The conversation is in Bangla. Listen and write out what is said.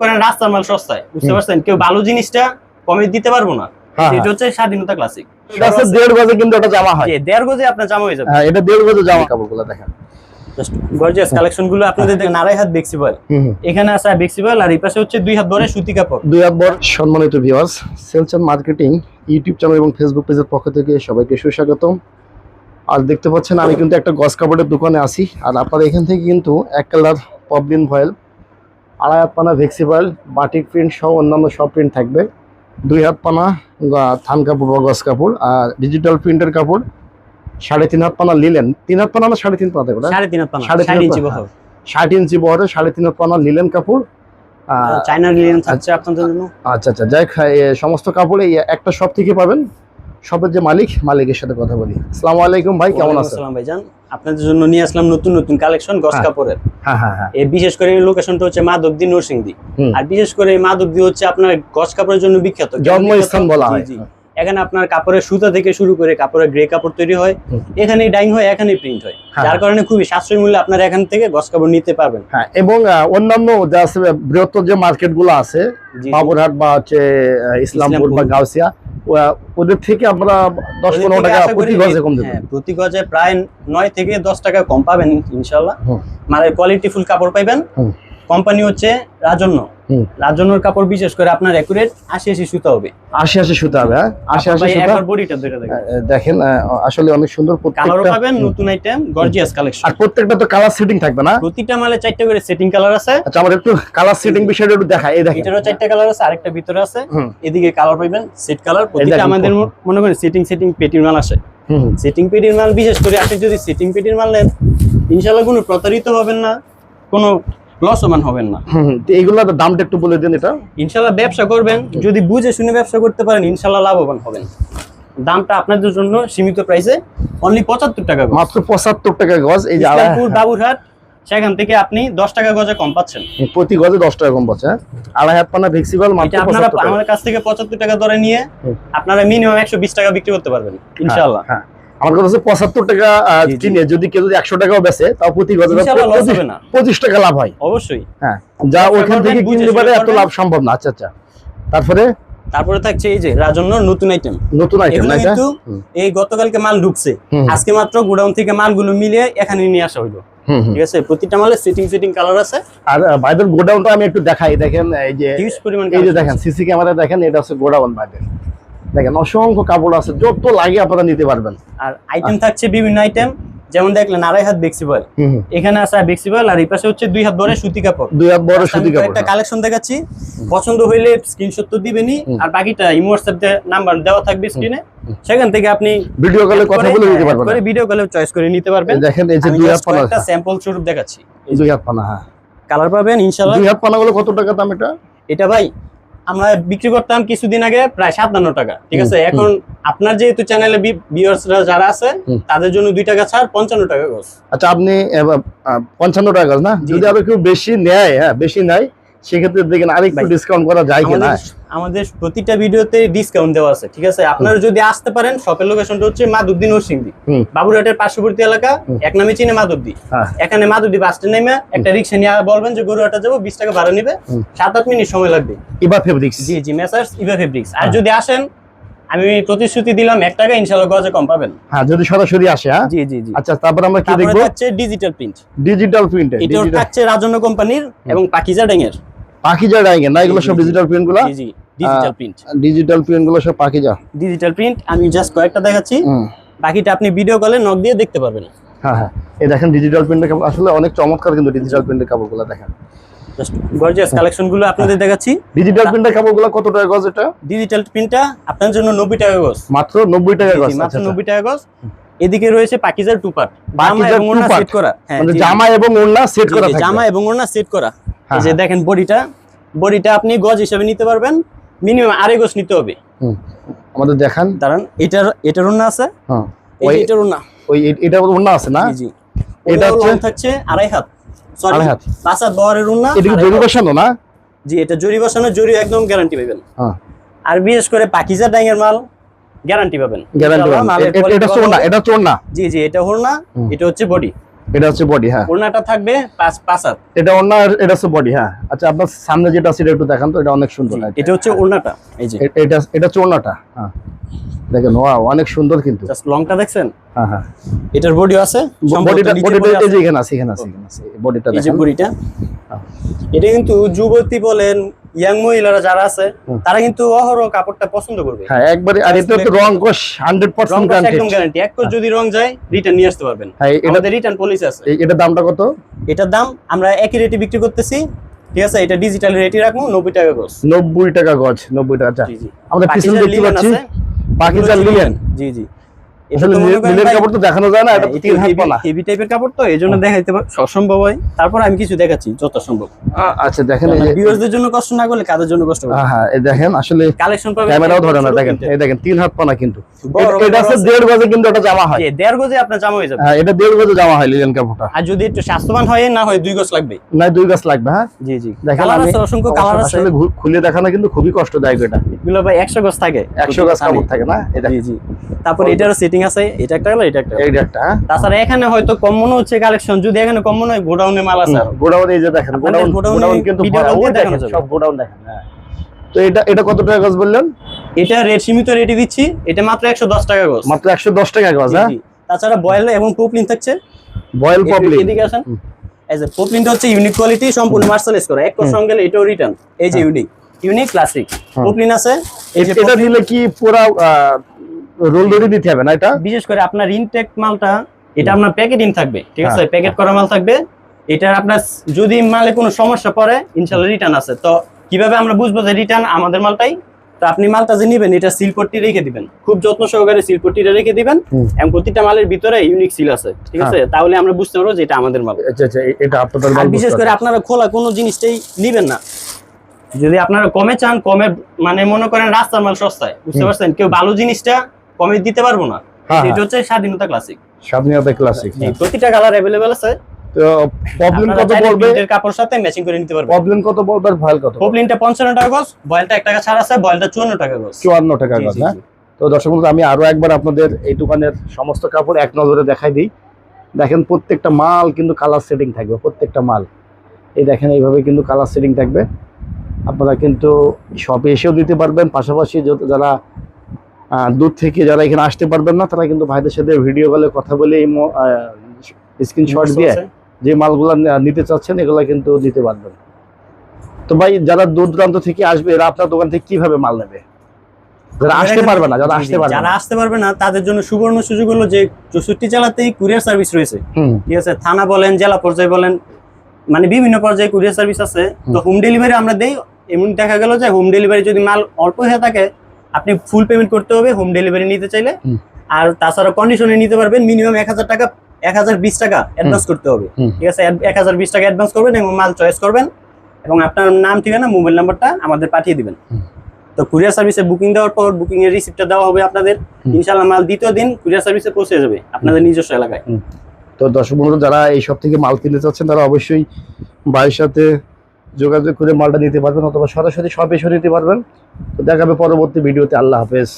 করেন রাস্তার মাল সস্তায় বুঝতে পারছেন? কেউ ভালো জিনিসটা কমে দিতে পারব না। হ্যাঁ, এটা হচ্ছে স্বাধীনতা ক্লাসিক এটা হচ্ছে দেড় গজে কিন্তু এটা জামা হয়। দেড় গজে আপনার জামা হয়ে যাবে। হ্যাঁ এটা দেড় গজে জামা। কাপড়গুলো দেখেন। গর্জিয়াস কালেকশনগুলো আপনাদের দেখেন আড়াই হাত বেক্সিবল হুম হুম। এখানে আছে বেক্সিবল আর এই পাশে হচ্ছে দুই হাত ভরে সুতি কাপড়। দুই একবার সম্মানিত viewers sales and marketing YouTube channel এবং ফেসবুক পেজের পক্ষ থেকে সবাইকে সুস্বাগতম। আর দেখতে পাচ্ছেন আমি কিন্তু একটা গস কাপড়ের দোকানে আছি। আর আপনারা এখান থেকে কিন্তু এক কালার পবলিন ভয়েল আড়াই হাত পানা ভেক্সিবল বাটিক প্রিন্ট সহ অন্যান্য সব প্রিন্ট থাকবে। দুই হাত পানা থান কাপড় বা গস কাপড় আর ডিজিটাল প্রিন্টের কাপড় সাড়ে তিন হাত পানা লিলেন তিন হাত পানা না সাড়ে তিন পানা সাড়ে তিন হাত পানা সাড়ে তিন ইঞ্চি। বহর। ষাট ইঞ্চি বহরে সাড়ে তিন হাত পানা লিলেন কাপড় চাইনা লিলেন থাকছে আপনাদের জন্য। আচ্ছা আচ্ছা যাই সমস্ত কাপড় একটা শপ থেকে পাবেন। শপের যে মালিক মালিকের সাথে কথা বলি। আসসালামু আলাইকুম ভাই কেমন আছেন? আসসালাম ভাইজান। আপনাদের জন্য নিয়ে আসলাম নতুন নতুন কালেকশন গস হ্যাঁ। কাপড়ের। হ্যাঁ হ্যাঁ হ্যাঁ। এই বিশেষ করে লোকেশনটা হচ্ছে মাধবদী নরসিংদী। আর বিশেষ করে এই মাধবদী হচ্ছে আপনার গস কাপড়ের জন্য বিখ্যাত। জন্মস্থান বলা হয়। এখানে আপনার কাপড়ের সুতা থেকে শুরু করে কাপড়ের গ্রে কাপড় তৈরি হয়। হুম। এখানেই ডাইং হয় এখানেই প্রিন্ট হয়। হ্যাঁ। যার কারণে খুবই সাশ্রয়ী মূল্যে আপনারা এখান থেকে গস কাপড় নিতে পারবেন। হ্যাঁ এবং অন্যান্য যা আছে বৃহত্তর যে মার্কেটগুলো আছে। বাবুরহাট বা হচ্ছে ইসলামপুর বা। গাউসিয়া ওদের থেকে আমরা দশ পনেরো টাকা প্রতি গজে কম দেবো হ্যাঁ, প্রতি গজে প্রায় নয় থেকে দশ টাকা কম পাবেন ইনশাল্লাহ। মানে কোয়ালিটি ফুল কাপড় পাইবেন। কোম্পানি হচ্ছে রাজন্য। রাজন্যর কাপড় বিশেষ করে আপনার একুরেট আশি আশি সুতা হবে। আশি আশি সুতা হবে হ্যাঁ? আশি আশি সুতা? বডিটা ধরে দেখেন। আসলে অনেক সুন্দর প্রত্যেকটা পাবেন নতুন আইটেম গর্জিয়াস কালেকশন আর প্রত্যেকটা তো কালার সেটিং থাকবে না? প্রতিটা মালে চারটা করে সেটিং কালার আছে। আচ্ছা আমার একটু কালার সেটিং বিষয়টা একটু দেখা এই দেখেন। এটারও চারটা কালার আছে আরেকটা ভিতরে আছে। এদিকে কালার পাইবেন সেট কালার প্রতিটা আমাদের মনে করেন সেটিং সেটিং পেটির মাল আসে। সেটিং পেটির মাল বিশেষ করে আপনি যদি সেটিং পেটির মাল নেন ইনশাল্লাহ কোনো প্রতারিত হবেন না কোনো লসমান হবেন না। হুম হুম। তো এইগুলোর দামটা একটু বলে দিন এটা। ইনশাল্লাহ ব্যবসা করবেন যদি বুঝে শুনে ব্যবসা করতে পারেন ইনশাল্লাহ লাভবান হবেন। দামটা আপনাদের জন্য সীমিত প্রাইসে অনলি পঁচাত্তর টাকা গজ। মাত্র পঁচাত্তর টাকা গজ এই যে বাবুরহাট সেখান থেকে আপনি দশ টাকা গজে কম পাচ্ছেন। প্রতি গজে দশ টাকা কম পাচ্ছে হ্যাঁ? আড়াই হাত পানা ভেক্সিবল মাত্র আপনারা 75 আমাদের কাছ থেকে পঁচাত্তর টাকা দরে নিয়ে আপনারা মিনিমাম একশো বিশ টাকা বিক্রি করতে পারবেন ইনশাল্লাহ। হ্যাঁ। আমার কথা হচ্ছে পঁচাত্তর টাকা। কিনে যদি কেউ যদি একশো টাকাও বেচে তাও প্রতি পঁচিশ- টাকা লাভ হয়। অবশ্যই। হ্যাঁ যা ওইখান থেকে কিনতে পারে এত লাভ সম্ভব না। আচ্ছা আচ্ছা। তারপরে? তারপরে থাকছে এই যে রাজন্য নতুন আইটেম নতুন আইটেম কিন্তু এই গতকালকে মাল ঢুকছে। আজকে মাত্র গোডাউন থেকে মালগুলো মিলিয়ে এখানে নিয়ে আসা হইল। ঠিক আছে? প্রতিটা মালে সেটিং সেটিং কালার আছে। আর বাইদের গোডাউনটা আমি একটু দেখাই। দেখেন এই যে হিউজ পরিমাণ এই যে দেখেন সিসি ক্যামেরা দেখেন এটা হচ্ছে গোডাউন বাইদের দেখেন অসংখ্য কাপড় আছে যত লাগে আপনারা নিতে পারবেন। আর আইটেম থাকছে বিভিন্ন আইটেম যেমন দেখলেন আড়াই হাত বেক্সিবল। এখানে আছে বেক্সিবল আর এই পাশে হচ্ছে দুই হাত ভরে সুতি কাপড়। দুই হাত বড় সুতি কাপড় একটা কালেকশন দেখাচ্ছি। পছন্দ হইলে স্ক্রিনশট তো দিবেনই আর বাকিটা ইমো হোয়াটসঅ্যাপ নাম্বার দেওয়া থাকবে স্ক্রিনে সেখান থেকে আপনি ভিডিও কলে কথা বলে নিতে পারবেন করে ভিডিও কলে চয়েস করে নিতে পারবেন। দেখেন এই যে দুই হাত পানা কয়েকটা স্যাম্পল স্বরূপ দেখাচ্ছি। এই দুই হাত পানা হ্যাঁ। কালার পাবেন ইনশাআল্লাহ। দুই হাত পানাগুলো কত টাকা দাম এটা? এটা ভাই আমরা বিক্রি করতাম কিছুদিন আগে প্রায় সাতান্ন টাকা ঠিক আছে? এখন আপনার যেহেতু চ্যানেলে ভিউয়ার্সরা যারা আছে তাদের জন্য দুই টাকা ছাড় পঞ্চান্ন টাকা গোস আচ্ছা আপনি পঞ্চান্ন টাকা গছ না? যদি আপনি কেউ বেশি নেয় হ্যাঁ বেশি নেয় সেক্ষেত্রে দেখেন আরেকটু ডিসকাউন্ট করা যায় কিনা? আমাদের প্রতিটা ভিডিওতে ডিসকাউন্ট দেওয়া আছে ঠিক আছে? আপনারা যদি আসতে পারেন শপের লোকেশনটা হচ্ছে মাধবদী নরসিংদী। বাবুরহাটের পার্শ্ববর্তী এলাকা এক নামে চিনে মাধবদী। হ্যাঁ। এখানে মাধবদী বাস স্ট্যান্ড নেমে একটা রিক্সা নিয়ে বলবেন যে গরুহাটা যাব বিশ টাকা ভাড়া নিবে। সাত আট মিনিট সময় লাগবে। ইবা ফেব্রিক্স জি জি মেসার্স ইভা ফেব্রিক্স আর হ্যাঁ। যদি আসেন আমি প্রতিশ্রুতি দিলাম এক টাকা ইনশাল্লাহ গজে কম পাবেন। হ্যাঁ যদি সরাসরি আসে হ্যাঁ? জি জি জি। আচ্ছা তারপর আমরা কি দেখব? থাকছে ডিজিটাল প্রিন্ট ডিজিটাল প্রিন্টে এটাও থাকছে রাজন্য কোম্পানির এবং পাকিজা ডেঙ্গের পাখিজা ডাইগে না? এগুলো সব ডিজিটাল প্রিন্টগুলো? জি ডিজিটাল প্রিন্ট ডিজিটাল প্রিন্টগুলো সব পাখিজা? ডিজিটাল প্রিন্ট আমি জাস্ট কয়েকটা দেখাচ্ছি। বাকিটা আপনি ভিডিও কলে নক দিয়ে দেখতে পারবেন। হ্যাঁ হ্যাঁ। এই দেখেন ডিজিটাল প্রিন্টের কাপড় আসলে অনেক চমৎকার কিন্তু ডিজিটাল প্রিন্টের কাপড়গুলো দেখেন। গর্জিয়াস কালেকশনগুলো আপনাদের দেখাচ্ছি। ডিজিটাল প্রিন্টের কাপড়গুলো কত টাকা গজ এটা? ডিজিটাল প্রিন্টটা আপনার জন্য নব্বই টাকা গজ। মাত্র নব্বই টাকা গজ মাত্র আচ্ছা, আচ্ছা। নব্বই টাকা গজ। এদিকে রয়েছে পাকিজার টু পার্ট জামা পাকিজার এবং two ওড়না সেট করা। হ্যাঁ মানে জামা এবং ওড়না সেট করা জামা এবং ওড়না সেট করা। হ্যাঁ, এই যে দেখেন বডিটা। বডিটা আপনি গজ হিসেবে নিতে পারবেন। মিনিমাম আড়াই গজ নিতে হবে। আমাদের দেখান। দাঁড়ান এটার এটার ওড়না আছে? হ্যাঁ। ওই- এটার ওড়না। ওই এটা ওড়না আছে না? জি এটা হচ্ছে- থাকছে আড়াই হাত। সরি আড়াই হাত। পাঁচ হাত বহরের ওড়না এটা জরি বসানো না? জি এটা জরি বসানো জরি একদম গ্যারান্টি পাবেন হ্যাঁ। আর বিশেষ করে পাকিজা ডাইঙের মাল গ্যারান্টি পাবেন। গ্যারান্টি মালের এটা quality চোর না এটা চোর না জি জি এটা ওড়না হুম। এটা হচ্ছে বডি এটা হচ্ছে বডি হ্যাঁ। ওড়নাটা থাকবে পাঁচ পাঁচ হাত। এটা এটা হচ্ছে বডি হ্যাঁ। আচ্ছা আপনার সামনে যেটা আছে এটা একটু দেখান তো এটা অনেক সুন্দর লাগে এটা হচ্ছে ওড়নাটা এই যে। এটা এটা ওড়নাটা হ্যাঁ। দেখেন ওয়াও অনেক সুন্দর কিন্তু। জাস্ট লংটা দেখছেন? হ্যাঁ হ্যাঁ। এটার বডিও আছে বডিটা নিচে বডিটা এই যে এখানে আছে। এখানে আছে এখানে আছে বডিটা এই যে দেখেন। বডিটা হ্যাঁ। এটা কিন্তু যুবতী বলেন ইয়াং মহিলারা যারা আছে তারা কিন্তু অহরহ কাপড়টা পছন্দ করবে। হ্যাঁ একবারে আর এটা তো রং কোশ 100% গ্যারান্টি একদম গ্যারান্টি এক কোচ যদি রং যায় রিটার্ন নিয়ে আসতে পারবেন। হ্যাঁ এটা রিটার্ন পলিসি আছে। এটার দামটা কত? এটার দাম আমরা একই রেটে বিক্রি করতেছি। ঠিক আছে এটা ডিজিটাল রেটে রাখব নব্বই টাকা গোস 90 টাকা গজ 90 টাকা আচ্ছা। জি পিছনে দেখতে পাচ্ছি। পাকিজার লিলেন জি জি। এটা আসলে তো মনে করেন লিলেন ভাই- কাপড় তো দেখানো যায় না এটা হ্যাঁ, তো একটু তিন হাত heavy- পানা heavy type এর কাপড় তো এই দেখাইতে অসম্ভব হয়। তারপর আমি কিছু দেখাচ্ছি যত সম্ভব। আচ্ছা দেখেন ভিউয়ারদের জন্য কষ্ট না করলে কাদের জন্য কষ্ট হবে হ্যাঁ হ্যাঁ এই দেখেন আসলে কালেকশন পাবে ক্যামেরাও ধরে না দেখেন এই দেখেন তিন হাত পানা কিন্তু। এটা- আছে আছে। দেড় গজে কিন্তু এটা জামা হয়। দেড় গজে আপনার জামা হয়ে যাবে। হ্যাঁ এটা দেড় গজে জামা হয় লিলেন কাপড়টা। আর যদি একটু স্বাস্থ্যবান হয় না হয় দুই গজ লাগবে। না দুই গাছ লাগবে হ্যাঁ? জি জি। দেখেন আমি অসংখ্য কালার আছে। আসলে খুলে দেখানো কিন্তু খুবই কষ্টদায়ক এটা। এগুলো ভাই একশো গজ থাকে। একশো গাছ কাপড় থাকে না? এটা জি জি। তারপর এটারও সেটিং আছে এটা একটা এটা একটা এইটা একটা হ্যাঁ? তাছাড়া এখানে হয়তো কম মনে হচ্ছে কালেকশন যদি এখানে কম মনে হয় গোডাউনে মাল আছে গোডাউন এই যে দেখেন গোডাউন গোডাউন কিন্তু। সব গোডাউন দেখেন হ্যাঁ। তো এটা এটা কত টাকা গাছ বললেন? এটা রেট সীমিত রেটে দিচ্ছি এটা মাত্র একশো দশ টাকা গজ। মাত্র একশো দশ টাকা গাছ জি, হ্যাঁ? তাছাড়া বয়েল এবং পোপলিন থাকছে। বয়েল একটু পপলি এদিকে আসেন। এই যে পোপলিনটা হচ্ছে ইউনিক কোয়ালিটি সম্পূর্ণ মার্শালাইজ করা। এক সঙ্গে এটাও রিটার্ন এই যে ইউনিক ইউনিক ক্লাসিক পোপলিন আছে এটা দিলে কি পুরা রোল দড়ি দিতে হবে না এটা? বিশেষ করে আপনার ইনটেক মালটা এটা আপনার প্যাকেটিং থাকবে ঠিক আছে? হ্যাঁ, প্যাকেট করা মাল থাকবে। এটা আপনার যদি মালে কোনো সমস্যা পড়ে ইনশাল্লাহ রিটার্ন আছে। তো কীভাবে আমরা বুঝব যে রিটার্ন আমাদের মালটাই? তো আপনি মালটা যে নেবেন এটা সিল পট্টি রেখে দিবেন। খুব যত্ন সহকারে সিল পট্টিটা রেখে দিবেন। এবং প্রতিটা মালের ভিতরে ইউনিক সিল আছে ঠিক আছে? তাহলে আমরা বুঝতে পারব যে এটা আমাদের মাল। আচ্ছা আচ্ছা এটা আপনাদের মাল বিশেষ করে আপনারা খোলা কোনো জিনিসটাই নিবেন না। যদি আপনারা কমে চান কমে মানে মনে করেন রাস্তার মাল সস্তায় বুঝতে পারছেন? কেউ ভালো জিনিসটা কমে দিতে পারব না। হ্যাঁ, এটা হচ্ছে স্বাধীনতা ক্লাসিক স্বাধীনতা ক্লাসিক প্রতিটা কালার অ্যাভেলেবেল আছে। তো প্রবলেম কত প্রিন্টের কাপড় সাথে ম্যাচিং করে নিতে পারবেন। প্রবলেম কত পড়বে আর কত পপলিনটা পঞ্চান্ন টাকা গজ বয়েলটা এক টাকা ছাড় আছে বয়েলটা চুয়ান্ন টাকা গজ। চুয়ান্ন টাকা হ্যাঁ? জি। তো দর্শক বন্ধু আমি আরও একবার আপনাদের এই দোকানের সমস্ত কাপড় এক নজরে দেখাই দিই। দেখেন প্রত্যেকটা মাল কিন্তু কালার সেটিং থাকবে প্রত্যেকটা মাল। এই দেখেন এইভাবে কিন্তু কালার সেটিং থাকবে। আপনারা কিন্তু শপে এসেও দিতে পারবেন। পাশাপাশি যারা দূর থেকে যারা এখানে আসতে পারবেন না তারা কিন্তু ভাইদের সাথে ভিডিও কলে কথা বলে স্ক্রিনশট দিয়ে যে মালগুলো নিতে চাচ্ছেন এগুলো কিন্তু দিতে পারবেন। তো ভাই যারা দূর দূরান্ত থেকে আসবে এরা আপনার দোকান থেকে কীভাবে মাল নেবে? যারা আসতে পারবে না যারা আসতে পারবে যারা আসতে পারবে না তাদের জন্য সুবর্ণ সুযোগ হলো যে চৌষট্টি জেলাতেই কুরিয়ার সার্ভিস রয়েছে। ঠিক আছে থানা বলেন জেলা পর্যায়ে বলেন মানে বিভিন্ন পর্যায়ে কুরিয়ার সার্ভিস আছে। তো হোম। ডেলিভারি আমরা দেই এমন দেখা গেল যে হোম ডেলিভারি যদি মাল অল্প হয়ে থাকে আপনি ফুল পেমেন্ট করতে হবে হোম ডেলিভারি নিতে চাইলে। আর তাছাড়া কন্ডিশনে নিতে পারবেন মিনিমাম এক হাজার টাকা এক হাজার বিশ টাকা অ্যাডভান্স করতে হবে। ঠিক আছে এক হাজার বিশ টাকা অ্যাডভান্স করবেন এবং মাল চয়েস করবেন এবং আপনার নাম ঠিকানা মোবাইল নাম্বারটা আমাদের পাঠিয়ে দিবেন। তো কুরিয়ার সার্ভিসে বুকিং দেওয়ার পর বুকিং এর রিসিপ্টটা দেওয়া হবে আপনাদের। হুম। ইনশাআল্লাহ মাল দ্বিতীয় দিন কুরিয়ার সার্ভিসে পৌঁছে যাবে আপনাদের নিজস্ব এলাকায়। তো দর্শক বন্ধুরা যারা এই সব থেকে মাল কিনতে চাচ্ছেন তারা অবশ্যই ভাইয়ের সাথে যোগাযোগ করে মালটা নিতে পারবেন অথবা সরাসরি সব এসে নিতে পারবেন। তো দেখাবে পরবর্তী ভিডিওতে। আল্লাহ হাফেজ।